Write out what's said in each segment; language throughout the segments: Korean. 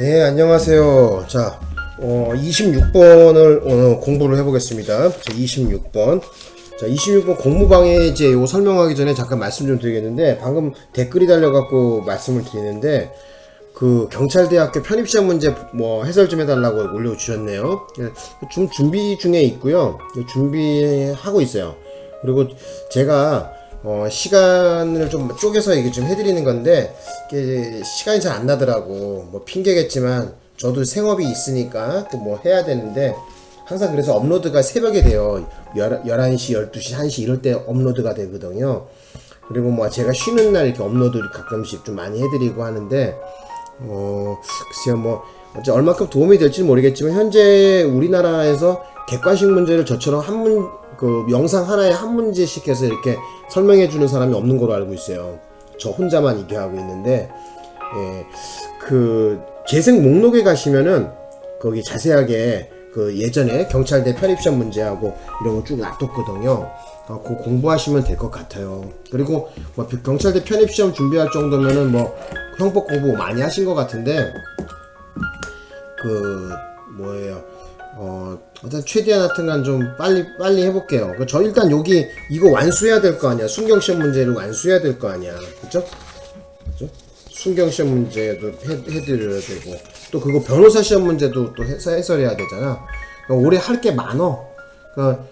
네, 안녕하세요. 자, 어, 26번을 오늘 공부를 해보겠습니다. 자, 26번. 자, 26번 공무방해제 요 설명하기 전에 잠깐 말씀 좀 드리겠는데, 방금 댓글이 달려갖고 말씀을 드리는데, 그 경찰대학교 편입시험 문제 뭐 해설 좀 해달라고 올려주셨네요. 좀 준비 중에 있고요. 준비하고 있어요. 그리고 제가 어, 시간을 좀 쪼개서 얘기 좀 해드리는 건데 시간이 잘 안 나더라고. 뭐 핑계겠지만 저도 생업이 있으니까 또 뭐 해야 되는데 항상 그래서 업로드가 새벽에 돼요. 11시, 12시, 1시 이럴 때 업로드가 되거든요. 그리고 뭐 제가 쉬는 날 이렇게 업로드를 가끔씩 좀 많이 해드리고 하는데 어, 글쎄요, 뭐, 얼마큼 도움이 될지 는 모르겠지만, 현재 우리나라에서 객관식 문제를 저처럼 한 문, 그 영상 하나에 한 문제씩 해서 이렇게 설명해 주는 사람이 없는 걸로 알고 있어요. 저 혼자만 이게 하고 있는데, 예, 그, 재생 목록에 가시면은, 거기 자세하게 그 예전에 경찰대 편입시험 문제하고 이런 거 쭉 놔뒀거든요. 어, 그 공부하시면 될 것 같아요. 그리고 뭐 경찰대 편입시험 준비할 정도면은 뭐 형법 공부 많이 하신 것 같은데 그 뭐예요? 어 일단 최대한 하여튼간 좀 빨리 빨리 해볼게요. 그저 일단 여기 이거 완수해야 될 거 아니야. 순경 시험 문제를 완수해야 될 거 아니야. 그죠? 그죠? 순경 시험 문제도 해, 해드려야 되고 또 그거 변호사 시험 문제도 또 해서 해설 해야 되잖아. 그러니까 올해 할 게 많어. 그러니까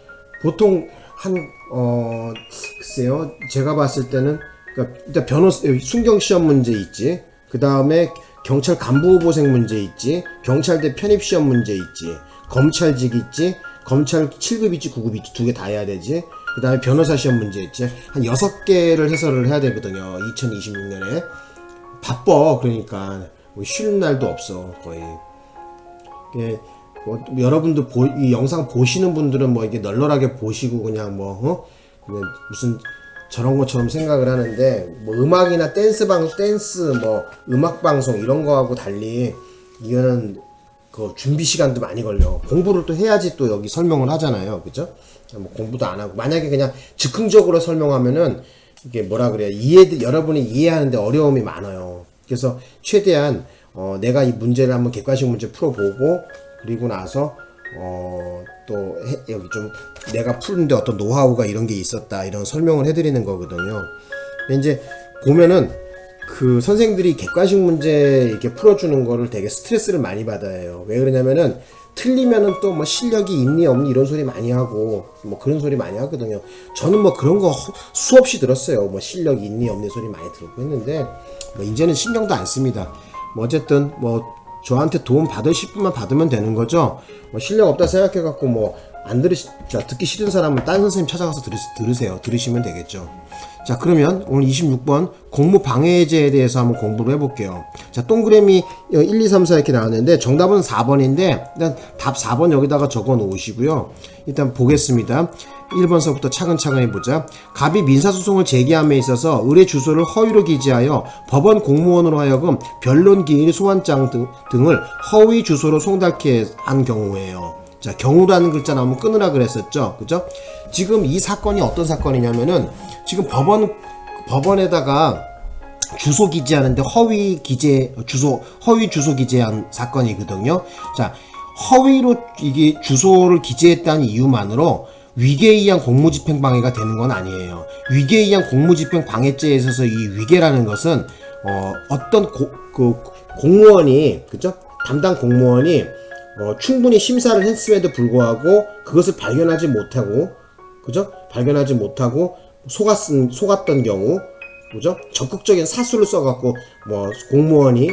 보통 한 어 글쎄요 제가 봤을 때는 그러니까 일단 변호사 순경 시험 문제 있지. 그 다음에 경찰 간부 후보생 문제 있지. 경찰대 편입 시험 문제 있지. 검찰직 있지. 검찰 7급 있지, 9급 있지. 두 개 다 해야 되지. 그 다음에 변호사 시험 문제 있지. 한 6개를 해설을 해야 되거든요. 2026년에. 바빠. 그러니까. 뭐 쉬는 날도 없어. 거의. 이게 뭐 여러분도 보, 이 영상 보시는 분들은 뭐 이게 널널하게 보시고 그냥 뭐, 어? 그냥 무슨 저런 것처럼 생각을 하는데 뭐 음악이나 댄스 방 댄스 뭐 음악 방송 이런 거하고 달리 이거는 그 준비 시간도 많이 걸려. 공부를 또 해야지 또 여기 설명을 하잖아요. 그죠? 뭐 공부도 안 하고. 만약에 그냥 즉흥적으로 설명하면은 이게 뭐라 그래요? 이해 여러분이 이해하는데 어려움이 많아요. 그래서 최대한 어 내가 이 문제를 한번 객관식 문제 풀어보고 그리고 나서 어, 또, 해, 여기 좀, 내가 푸는데 어떤 노하우가 이런 게 있었다, 이런 설명을 해드리는 거거든요. 근데 이제, 보면은, 그 선생들이 객관식 문제 이렇게 풀어주는 거를 되게 스트레스를 많이 받아요. 왜 그러냐면은, 틀리면은 또 뭐 실력이 있니 없니 이런 소리 많이 하고, 뭐 그런 소리 많이 하거든요. 저는 뭐 그런 거 수없이 들었어요. 뭐 실력이 있니 없니 소리 많이 들었고 했는데, 뭐 이제는 신경도 안 씁니다. 뭐 어쨌든, 뭐 저한테 도움 받으실 분만 받으면 되는 거죠. 뭐 실력 없다 생각해 갖고 뭐 안 들으시, 자, 듣기 싫은 사람은 딴 선생님 찾아가서 들으, 들으세요. 들으시면 되겠죠. 자, 그러면 오늘 26번 공무 방해제에 대해서 한번 공부를 해볼게요. 자, 동그라미 1, 2, 3, 4 이렇게 나왔는데 정답은 4번인데 일단 답 4번 여기다가 적어 놓으시고요. 일단 보겠습니다. 1번서부터 차근차근 해보자. 갑이 민사소송을 제기함에 있어서 의뢰 주소를 허위로 기재하여 법원 공무원으로 하여금 변론 기일 소환장 등, 등을 허위 주소로 송달케 한 경우에요. 자, 경우라는 글자 나오면 끊으라 그랬었죠. 그죠? 지금 이 사건이 어떤 사건이냐면은 지금 법원 법원에다가 주소 기재하는데 허위 기재 주소 허위 주소 기재한 사건이거든요. 자, 허위로 이게 주소를 기재했다는 이유만으로 위계에 의한 공무집행 방해가 되는 건 아니에요. 위계에 의한 공무집행 방해죄에 있어서 이 위계라는 것은 어, 어떤 고, 그 공무원이 그죠? 담당 공무원이 어, 충분히 심사를 했음에도 불구하고 그것을 발견하지 못하고 그죠? 발견하지 못하고 속았은 속았던 경우 그죠? 적극적인 사수를 써갖고 뭐 공무원이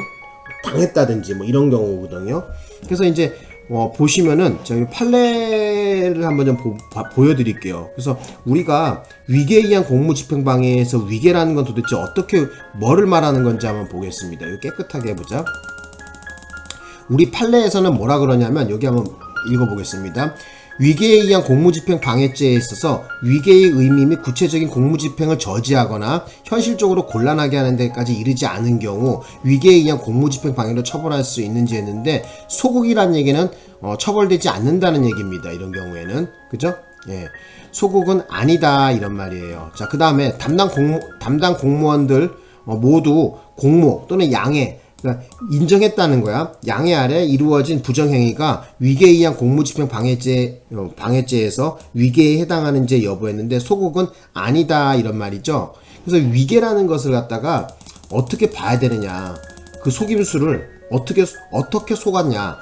당했다든지 뭐 이런 경우거든요. 그래서 이제 어, 보시면은 저희 판례를 한번 좀 보, 여드릴게요 그래서 우리가 위계에 의한 공무집행방해에서 위계라는 건 도대체 어떻게 뭐를 말하는 건지 한번 보겠습니다. 이거 깨끗하게 해보자. 우리 판례에서는 뭐라 그러냐면 여기 한번 읽어보겠습니다. 위계에 의한 공무집행 방해죄에 있어서 위계의 의미 및 구체적인 공무집행을 저지하거나 현실적으로 곤란하게 하는 데까지 이르지 않은 경우 위계에 의한 공무집행 방해로 처벌할 수 있는지 했는데 소극이란 얘기는 어, 처벌되지 않는다는 얘기입니다. 이런 경우에는 그죠? 예. 소극은 아니다 이런 말이에요. 자, 그 다음에 담당 공무 담당 공무원들 어, 모두 공모 또는 양해 그러니까 인정했다는 거야. 양해 아래 이루어진 부정행위가 위계에 의한 공무집행 방해죄 어, 방해죄에서 위계에 해당하는 지 여부했는데 소극은 아니다 이런 말이죠. 그래서 위계라는 것을 갖다가 어떻게 봐야 되느냐. 그 속임수를 어떻게 어떻게 속았냐.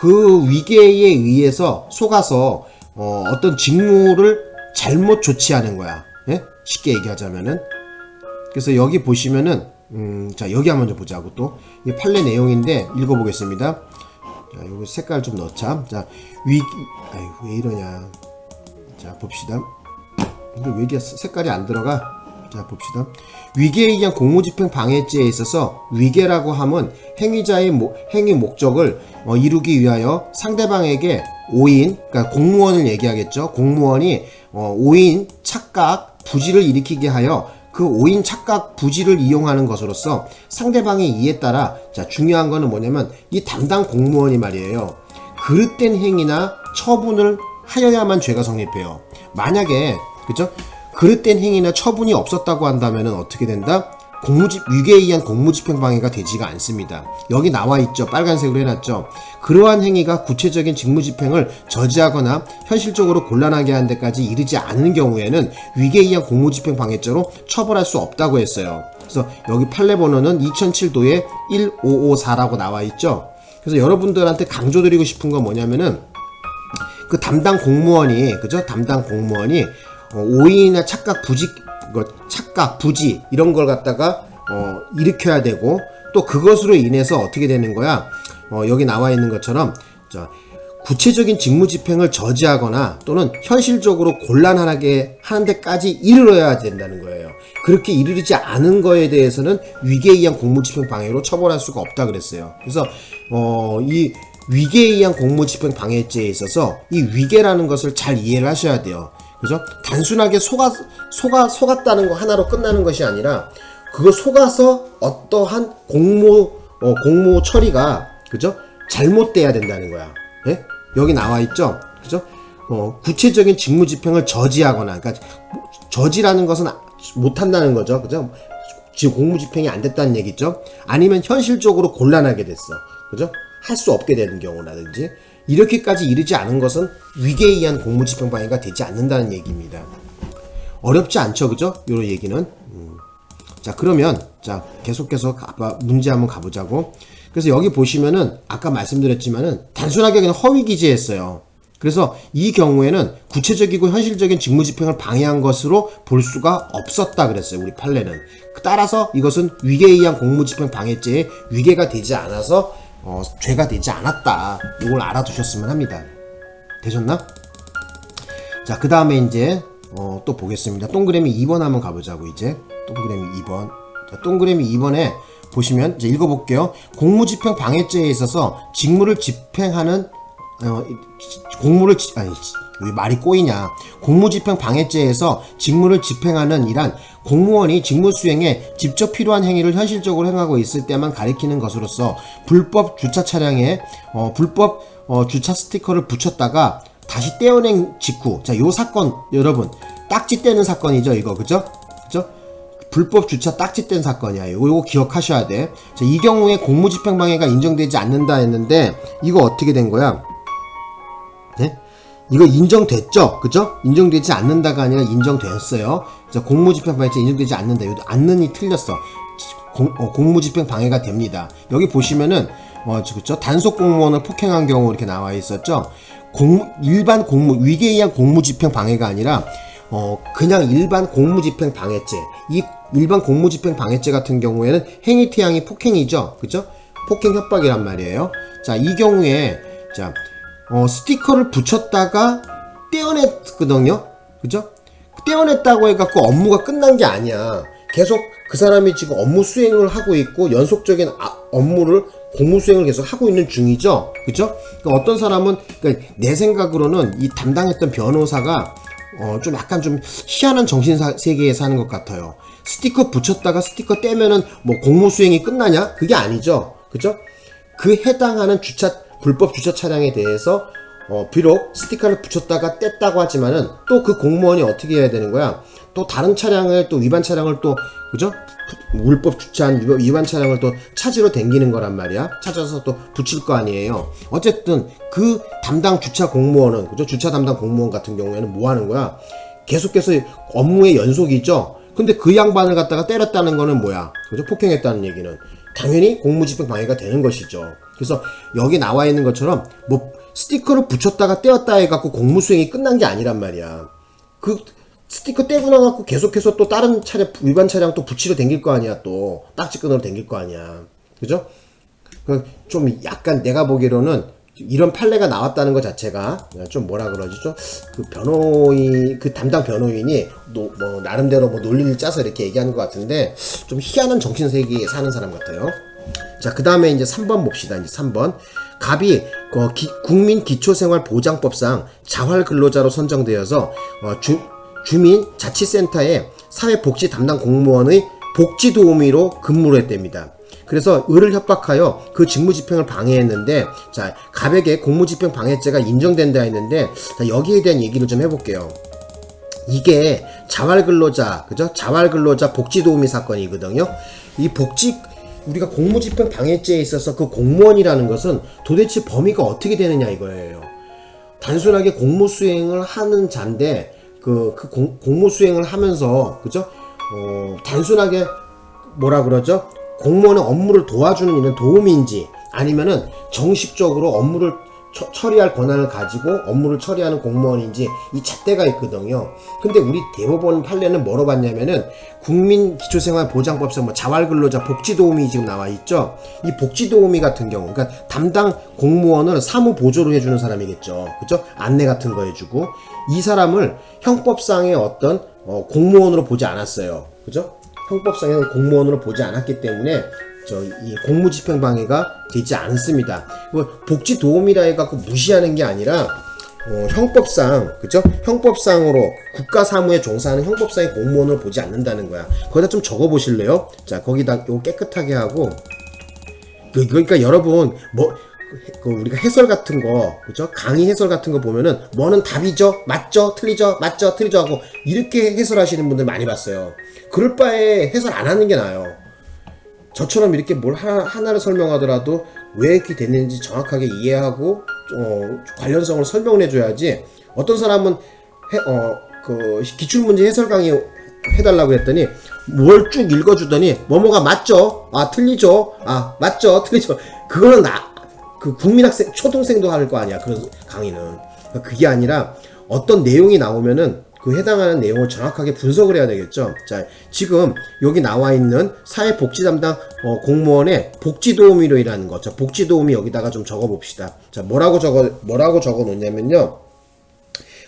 그 위계에 의해서 속아서 어, 어떤 직무를 잘못 조치하는 거야. 예? 쉽게 얘기하자면은 그래서 여기 보시면은 음, 자 여기 한번 좀 보자고 또 이 판례 내용인데 읽어보겠습니다. 자 여기 색깔 좀 넣자. 자 위, 아이 왜 이러냐. 자 봅시다. 근데 왜 이게 색깔이 안 들어가? 자 봅시다. 위계에 의한 공무집행 방해죄에 있어서 위계라고 함은 행위자의 모- 행위 목적을 어, 이루기 위하여 상대방에게 오인, 그러니까 공무원을 얘기하겠죠. 공무원이 어, 오인, 착각, 부지를 일으키게 하여 그 오인 착각 부지를 이용하는 것으로서 상대방의 이에 따라 자 중요한 거는 뭐냐면 이 담당 공무원이 말이에요. 그릇된 행위나 처분을 하여야만 죄가 성립해요. 만약에 그죠? 그릇된 행위나 처분이 없었다고 한다면 어떻게 된다? 공무집 위계에 의한 공무집행 방해가 되지가 않습니다. 여기 나와 있죠. 빨간색으로 해놨죠. 그러한 행위가 구체적인 직무집행을 저지하거나 현실적으로 곤란하게 하는 데까지 이르지 않은 경우에는 위계에 의한 공무집행 방해죄로 처벌할 수 없다고 했어요. 그래서 여기 판례 번호는 2007도에 1554라고 나와 있죠. 그래서 여러분들한테 강조드리고 싶은 건 뭐냐면은 그 담당 공무원이 그죠? 담당 공무원이 어, 오인이나 착각 부지 그 착각 부지 이런 걸 갖다가 어, 일으켜야 되고 또 그것으로 인해서 어떻게 되는 거야? 어, 여기 나와 있는 것처럼 자, 구체적인 직무 집행을 저지하거나 또는 현실적으로 곤란하게 하는 데까지 이르러야 된다는 거예요. 그렇게 이르지 않은 거에 대해서는 위계에 의한 공무집행 방해로 처벌할 수가 없다 그랬어요. 그래서 어, 이 위계에 의한 공무집행 방해죄에 있어서 이 위계라는 것을 잘 이해를 하셔야 돼요. 그죠? 단순하게 속아, 속아, 속았다는 거 하나로 끝나는 것이 아니라 그거 속아서 어떠한 공무, 어, 공무 처리가, 그죠? 잘못돼야 된다는 거야. 예? 여기 나와 있죠? 그죠? 어, 구체적인 직무 집행을 저지하거나, 그러니까 저지라는 것은 못한다는 거죠. 그죠? 지금 공무 집행이 안 됐다는 얘기죠. 아니면 현실적으로 곤란하게 됐어. 그죠? 할 수 없게 되는 경우라든지 이렇게까지 이르지 않은 것은 위계에 의한 공무 집행 방해가 되지 않는다는 얘기입니다. 어렵지 않죠, 그죠? 요런 얘기는. 음. 자, 그러면 자 계속해서 가봐, 문제 한번 가보자고. 그래서 여기 보시면은 아까 말씀드렸지만은 단순하게 그냥 허위 기재했어요. 그래서 이 경우에는 구체적이고 현실적인 직무집행을 방해한 것으로 볼 수가 없었다 그랬어요. 우리 판례는. 따라서 이것은 위계에 의한 공무집행 방해죄에 위계가 되지 않아서 어, 죄가 되지 않았다. 이걸 알아두셨으면 합니다. 되셨나? 자, 그 다음에 이제 어, 또 보겠습니다. 동그라미 2번 한번 가보자고 이제 동그라미 2번. 자, 동그라미 2번에 보시면 이제 읽어볼게요. 공무집행 방해죄에 있어서 직무를 집행하는 어, 이- 공무를 지- 아니 왜 말이 꼬이냐 공무집행 방해죄에서 직무를 집행하는 이란 공무원이 직무 수행에 직접 필요한 행위를 현실적으로 행하고 있을 때만 가리키는 것으로서 불법 주차 차량에 어, 불법 어, 주차 스티커를 붙였다가 다시 떼어낸 직후 자 요 사건 여러분 딱지 떼는 사건이죠 이거 그죠 그죠 불법 주차 딱지 뗀 사건이야. 이거, 이거 기억하셔야 돼. 자, 이 경우에 공무집행방해가 인정되지 않는다 했는데 이거 어떻게 된 거야? 네? 이거 인정됐죠? 그죠? 인정되지 않는다가 아니라 인정됐어요. 자, 공무집행 방해죄 인정되지 않는다. 이거 않는이 틀렸어. 공, 어, 공무집행 방해가 됩니다. 여기 보시면은 어, 저, 그쵸? 단속 공무원을 폭행한 경우 이렇게 나와 있었죠. 공, 일반 공무 위계에 의한 공무집행 방해가 아니라 어, 그냥 일반 공무집행 방해죄. 이 일반 공무집행 방해죄 같은 경우에는 행위 태양이 폭행이죠. 그죠? 폭행 협박이란 말이에요. 자, 이 경우에 자, 어, 스티커를 붙였다가 떼어냈거든요. 그죠? 떼어냈다고 해갖고 업무가 끝난 게 아니야. 계속 그 사람이 지금 업무 수행을 하고 있고 연속적인 아- 업무를 공무 수행을 계속 하고 있는 중이죠. 그죠? 그러니까 어떤 사람은 그러니까 내 생각으로는 이 담당했던 변호사가 어, 좀 약간 좀 희한한 정신 사- 세계에 사는 것 같아요. 스티커 붙였다가 스티커 떼면은 뭐 공무 수행이 끝나냐? 그게 아니죠. 그죠? 그 해당하는 주차 불법 주차 차량에 대해서 어, 비록 스티커를 붙였다가 뗐다고 하지만은 또 그 공무원이 어떻게 해야 되는 거야? 또 다른 차량을 또 위반 차량을 또 그죠? 물법 주차한 위반- 차량을 또 찾으러 댕기는 거란 말이야. 찾아서 또 붙일 거 아니에요. 어쨌든 그 담당 주차 공무원은 그죠? 주차 담당 공무원 같은 경우에는 뭐 하는 거야? 계속해서 업무의 연속이죠. 근데 그 양반을 갖다가 때렸다는 거는 뭐야? 그죠? 폭행했다는 얘기는 당연히 공무집행 방해가 되는 것이죠. 그래서 여기 나와 있는 것처럼 뭐 스티커를 붙였다가 떼었다 해갖고 공무수행이 끝난 게 아니란 말이야. 그 스티커 떼고 나갖고 계속해서 또 다른 차량 위반 차량 또 붙이러 댕길 거 아니야 또 딱지끈으로 댕길 거 아니야. 그죠? 그좀 약간 내가 보기로는 이런 판례가 나왔다는 것 자체가 좀 뭐라 그러지 좀그 변호인 그 담당 변호인이 노- 뭐 나름대로 뭐 논리를 짜서 이렇게 얘기하는 것 같은데 좀 희한한 정신 세계에 사는 사람 같아요. 자, 그 다음에 이제 3번 봅시다. 이제 3번. 갑이 어, 기- 국민 기초생활보장법상 자활 근로자로 선정되어서 어, 주, 주민 자치센터에 사회복지 담당 공무원의 복지 도우미로 근무를 했답니다. 그래서 을을 협박하여 그 직무 집행을 방해했는데 자 갑에게 공무 집행 방해죄가 인정된다 했는데 자, 여기에 대한 얘기를 좀 해볼게요. 이게 자활 근로자, 그죠? 자활 근로자 복지 도우미 사건이거든요. 이 복지 우리가 공무집행 방해죄에 있어서 그 공무원이라는 것은 도대체 범위가 어떻게 되느냐 이거예요. 단순하게 공무 수행을 하는 자인데 그, 그 공, 공무 수행을 하면서 그죠? 어, 단순하게 뭐라 그러죠? 공무원의 업무를 도와주는 이는 도움인지 아니면은 정식적으로 업무를 처, 처리할 권한을 가지고 업무를 처리하는 공무원인지 이 잣대가 있거든요. 근데 우리 대법원 판례는 뭐로 봤냐면은 국민기초생활보장법상 뭐 자활근로자 복지도우미 지금 나와 있죠. 이 복지도우미 같은 경우, 그러니까 담당 공무원을 사무 보조를 해주는 사람이겠죠. 그죠? 안내 같은 거 해주고 이 사람을 형법상의 어떤 어, 공무원으로 보지 않았어요. 그죠? 형법상에는 공무원으로 보지 않았기 때문에 저 이 공무집행 방해가 되지 않습니다. 뭐 복지 도움이라 해갖고 무시하는 게 아니라 어, 형법상 그죠? 형법상으로 국가 사무에 종사하는 형법상의 공무원을 보지 않는다는 거야. 거기다 좀 적어 보실래요? 자 거기다 이거 깨끗하게 하고. 그, 그러니까 여러분 뭐 그 우리가 해설 같은 거 그죠? 강의 해설 같은 거 보면은 뭐는 답이죠? 맞죠? 틀리죠? 맞죠? 틀리죠? 하고 이렇게 해설하시는 분들 많이 봤어요. 그럴 바에 해설 안 하는 게 나아요 저처럼 이렇게 뭘 하나, 하나 를 설명하더라도 왜 이렇게 됐는지 정확하게 이해하고 어, 관련성을 설명을 해줘야지 어떤 사람은 해, 어, 그 기출문제 해설 강의 해달라고 했더니 뭘 쭉 읽어주더니 뭐뭐가 맞죠? 아 틀리죠? 아 맞죠? 틀리죠? 그거는 나 그 국민학생 초등생도 할 거 아니야 그런 강의는 그러니까 그게 아니라 어떤 내용이 나오면은 그 해당하는 내용을 정확하게 분석을 해야 되겠죠. 자, 지금 여기 나와 있는 사회복지 담당 어, 공무원의 복지도우미로 일하는 거. 자, 복지도우미 여기다가 좀 적어 봅시다. 자, 뭐라고 적어 뭐라고 적어 놓냐면요.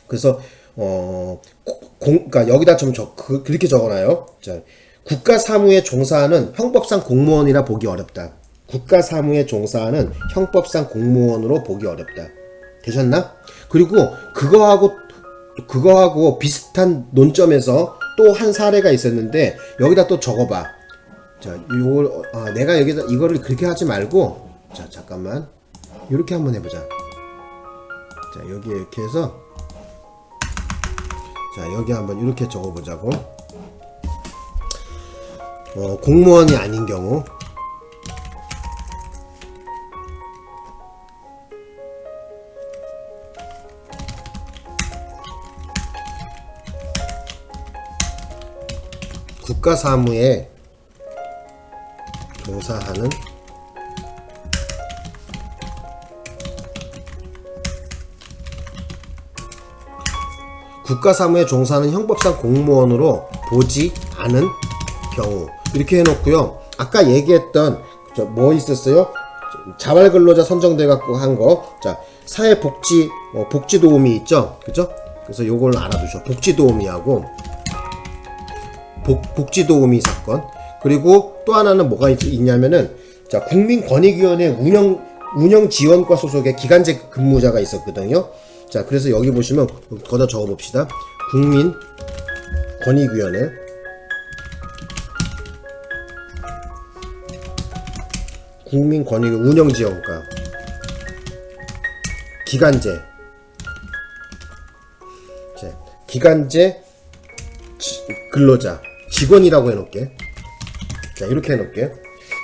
그래서 어, 고- 공, 그러니까 여기다 좀 적, 그, 그렇게 적어놔요. 자, 국가 사무에 종사하는 형법상 공무원이라 보기 어렵다. 국가 사무에 종사하는 형법상 공무원으로 보기 어렵다. 되셨나? 그리고 그거하고 그거하고 비슷한 논점에서 또 한 사례가 있었는데 여기다 또 적어봐. 자, 요걸 어, 아, 내가 여기다 이거를 그렇게 하지 말고 자 잠깐만 이렇게 한번 해보자. 자 여기 이렇게 해서 자 여기 한번 이렇게 적어보자고. 어, 공무원이 아닌 경우 국가 사무에 종사하는 국가 사무에 종사하는 형법상 공무원으로 보지 않은 경우 이렇게 해놓고요. 아까 얘기했던 저뭐 있었어요? 자활근로자 선정돼 갖고 한 거. 자 사회복지 어, 복지 도우미 있죠, 그죠? 그래서 요걸 알아두셔. 복지 도우미하고 복, 복지도우미 사건 그리고 또 하나는 뭐가 있, 있냐면은 자 국민권익위원회 운영 운영 지원과 소속의 기간제 근무자가 있었거든요. 자 그래서 여기 보시면 거다 적어봅시다. 국민 권익위원회 국민 권익 운영 지원과 기간제 기간제 지- 근로자 직원이라고 해놓을게. 자 이렇게 해놓을게.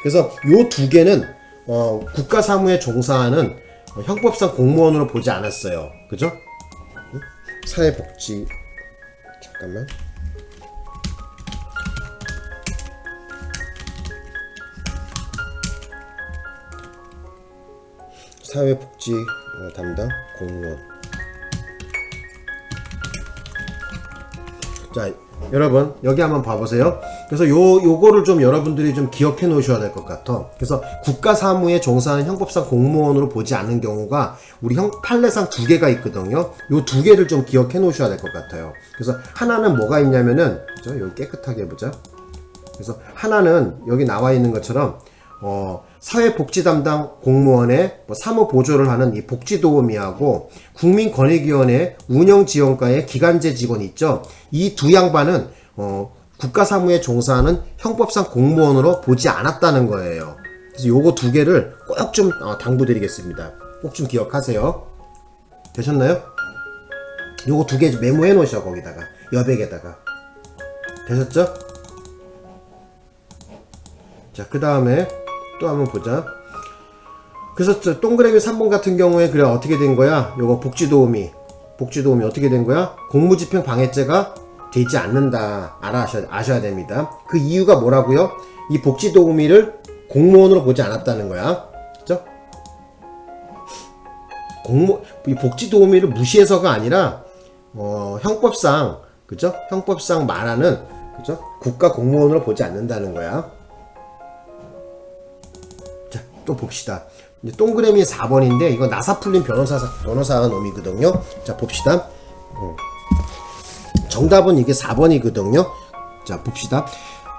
그래서 요 두 개는 어, 국가 사무에 종사하는 어, 형법상 공무원으로 보지 않았어요. 그죠? 응? 사회복지 잠깐만. 사회복지 어, 담당 공무원. 자, 여러분 여기 한번 봐보세요. 그래서 요 요거를 좀 여러분들이 좀 기억해 놓으셔야 될 것 같아. 그래서 국가 사무에 종사하는 형법상 공무원으로 보지 않는 경우가 우리 형 판례상 두 개가 있거든요. 요 두 개를 좀 기억해 놓으셔야 될 것 같아요. 그래서 하나는 뭐가 있냐면은 저 여기 깨끗하게 해보자. 그래서 하나는 여기 나와 있는 것처럼 어, 사회복지 담당 공무원의 뭐 사무 보조를 하는 이 복지도우미하고 국민권익위원회 운영지원과의 기간제 직원 있죠. 이 두 양반은 어, 국가사무에 종사하는 형법상 공무원으로 보지 않았다는 거예요. 그래서 요거 두 개를 꼭 좀 당부드리겠습니다. 꼭 좀 기억하세요. 되셨나요? 요거 두 개 메모해 놓으셔 거기다가 여백에다가 되셨죠? 자, 그 다음에 또 한번 보자. 그래서 저 동그라미 3번 같은 경우에 그래 어떻게 된 거야? 요거 복지도우미. 복지도우미 어떻게 된 거야? 공무집행 방해죄가 되지 않는다. 알아 아셔야, 아셔야 됩니다. 그 이유가 뭐라고요? 이 복지도우미를 공무원으로 보지 않았다는 거야. 그죠? 공무, 이 복지도우미를 무시해서가 아니라, 어, 형법상, 그죠? 형법상 말하는, 그죠? 국가 공무원으로 보지 않는다는 거야. 자, 또 봅시다. 이제 동그라미 4번인데 이거 나사 풀린 변호사 변호사 놈이거든요. 자, 봅시다. 어. 정답은 이게 4번이거든요. 자, 봅시다.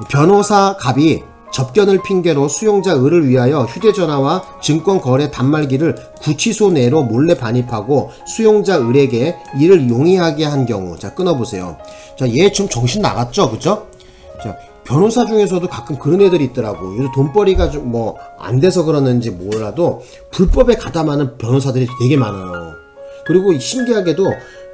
변호사 갑이 접견을 핑계로 수용자 을을 위하여 휴대전화와 증권거래 단말기를 구치소 내로 몰래 반입하고 수용자 을에게 이를 용이하게 한 경우 자 끊어보세요 자얘 지금 정신 나갔죠 그죠 자 변호사 중에서도 가끔 그런 애들이 있더라고 요즘 돈벌이가 좀 뭐 안 돼서 그러는지 몰라도 불법에 가담하는 변호사들이 되게 많아요 그리고 신기하게도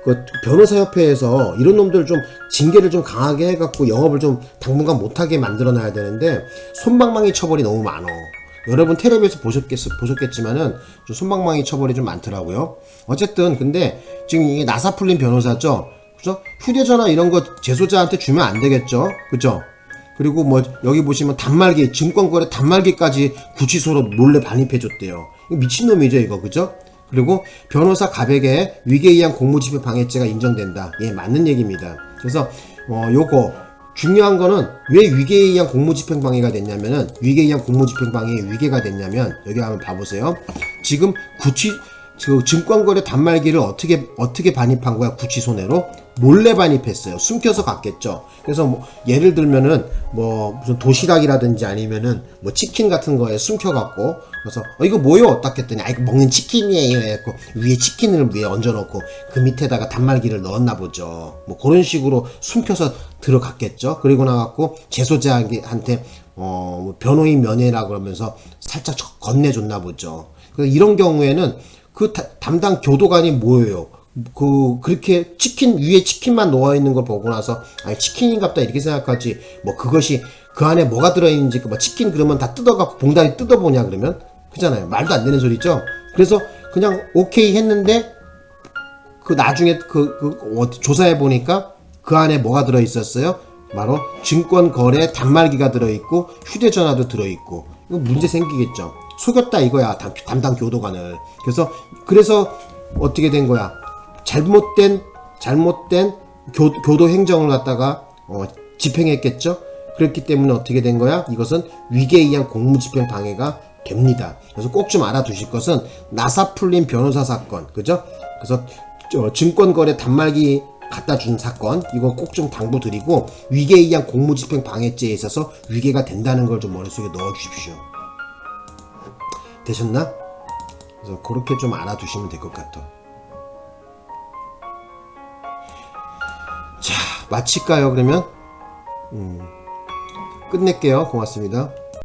그 변호사협회에서 이런 놈들 좀 징계를 좀 강하게 해갖고 영업을 좀 당분간 못하게 만들어놔야 되는데 손방망이 처벌이 너무 많어. 여러분 텔레비에서 보셨겠, 보셨겠지만은 좀 손방망이 처벌이 좀 많더라고요. 어쨌든 근데 지금 이게 나사 풀린 변호사죠. 그죠? 휴대전화 이런 거 재소자한테 주면 안 되겠죠. 그죠? 그리고 뭐 여기 보시면 단말기 증권거래 단말기까지 구치소로 몰래 반입해줬대요. 미친놈이죠 이거 그죠? 그리고 변호사 갑에게 위계에 의한 공무집행 방해죄가 인정된다. 예, 맞는 얘기입니다. 그래서 어 요거 중요한 거는 왜 위계에 의한 공무집행 방해가 됐냐면은 위계에 의한 공무집행 방해의 위계가 됐냐면 여기 한번 봐보세요. 지금 구치 그 증권거래 단말기를 어떻게 어떻게 반입한 거야 구치소 내로? 몰래 반입했어요. 숨겨서 갔겠죠. 그래서 뭐 예를 들면은 뭐 무슨 도시락이라든지 아니면은 뭐 치킨 같은 거에 숨겨갖고 그래서 어 이거 뭐요? 딱 했더니 아 이거 먹는 치킨이에요. 해갖고 위에 치킨을 위에 얹어놓고 그 밑에다가 단말기를 넣었나 보죠. 뭐 그런 식으로 숨겨서 들어갔겠죠. 그리고 나갖고 재소자한테 어뭐 변호인 면회라 그러면서 살짝 건네줬나 보죠. 이런 경우에는 그 다- 담당 교도관이 뭐예요? 그 그렇게 치킨 위에 치킨만 놓아 있는 걸 보고 나서 아 치킨인갑다 이렇게 생각하지 뭐 그것이 그 안에 뭐가 들어 있는지 뭐 치킨 그러면 다 뜯어갖고 봉다리 뜯어보냐 그러면 그잖아요 말도 안 되는 소리죠 그래서 그냥 오케이 했는데 그 나중에 그, 그 어디 조사해 보니까 그 안에 뭐가 들어 있었어요? 바로 증권 거래 단말기가 들어 있고 휴대전화도 들어 있고 이거 문제 생기겠죠. 속였다 이거야 담, 담당 교도관을. 그래서 그래서 어떻게 된 거야? 잘못된 잘못된 교, 교도 행정을 갖다가 어, 집행했겠죠. 그렇기 때문에 어떻게 된 거야? 이것은 위계에 의한 공무집행 방해가 됩니다. 그래서 꼭 좀 알아두실 것은 나사 풀린 변호사 사건, 그죠? 그래서 저 증권거래 단말기 갖다 준 사건 이거 꼭 좀 당부드리고 위계에 의한 공무집행 방해죄에 있어서 위계가 된다는 걸 좀 머릿속에 넣어 주십시오. 되셨나? 그래서 그렇게 좀 알아두시면 될 것 같아. 자, 마칠까요, 그러면? 음, 끝낼게요. 고맙습니다.